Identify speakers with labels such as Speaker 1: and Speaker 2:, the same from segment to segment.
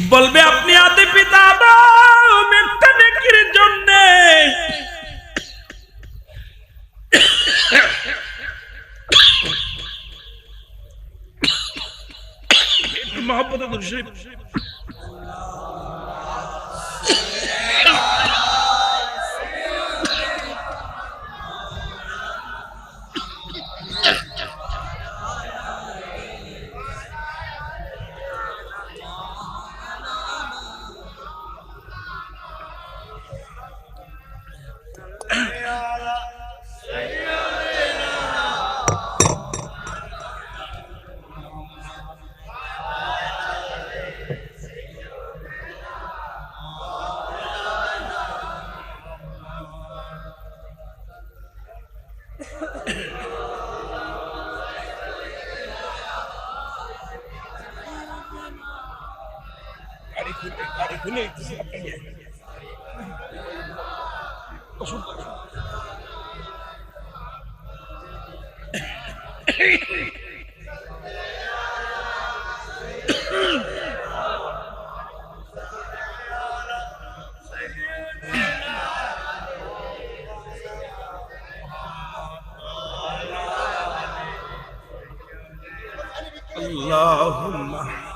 Speaker 1: বলবে আপনি আদি পিতা নেকির জন্য। শরীফ Beni اللهم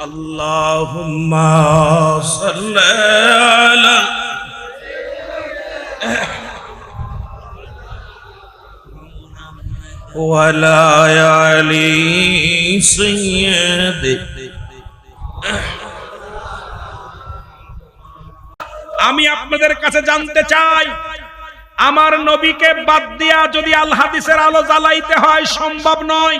Speaker 1: اللهم صل على ولا علي سيدي আমি আপনাদের কাছে জানতে চাই আমার নবীকে বাদ দিয়া যদি আল হাদিসের আলো জ্বালাইতে হয় সম্ভব নয়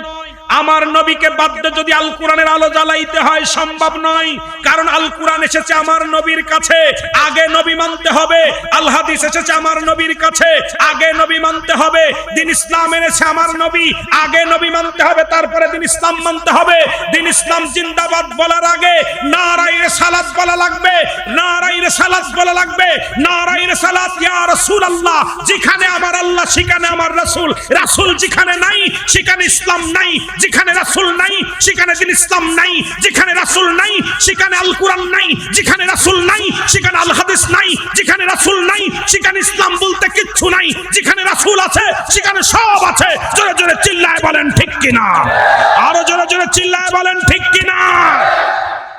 Speaker 1: আমার নবীকে বাদ দিয়ে যদি আল কোরআনের আলো জ্বালাইতে হয়, সম্ভব নয়। কারণ আল কোরআন এসেছে আমার নবীর কাছে। আগে নবী মানতে হবে। আল হাদিস এসেছে আমার নবীর কাছে। আগে নবী মানতে হবে। দিন ইসলাম এনেছে আমার নবী। আগে নবী মানতে হবে, তারপরে দিন ইসলাম মানতে হবে। দিন ইসলাম জিন্দাবাদ বলার আগে নারাইরে সালাত বলা লাগবে। নারাইরে সালাত বলা লাগবে। নারাইরে সালাত ইয়া রাসূলুল্লাহ, যেখানে আমার আল্লাহ, সেখানে আমার রাসূল। রাসূল যেখানে নাই, সেখানে ইসলাম নাই। যেখানে রাসুল নাই, সেখানে দিন ইসলাম নাই, যেখানে রাসুল নাই, সেখানে আল কোরআন নাই, যেখানে রাসুল নাই, সেখানে আল হাদিস নাই, যেখানে রাসুল নাই, সেখানে ইসলাম বলতে কিচ্ছু নাই, যেখানে রাসুল আছে, সেখানে সব আছে। জোরে জোরে চিল্লায় বলেন ঠিক কিনা? আরও জোরে জোরে চিল্লায় বলেন ঠিক কিনা?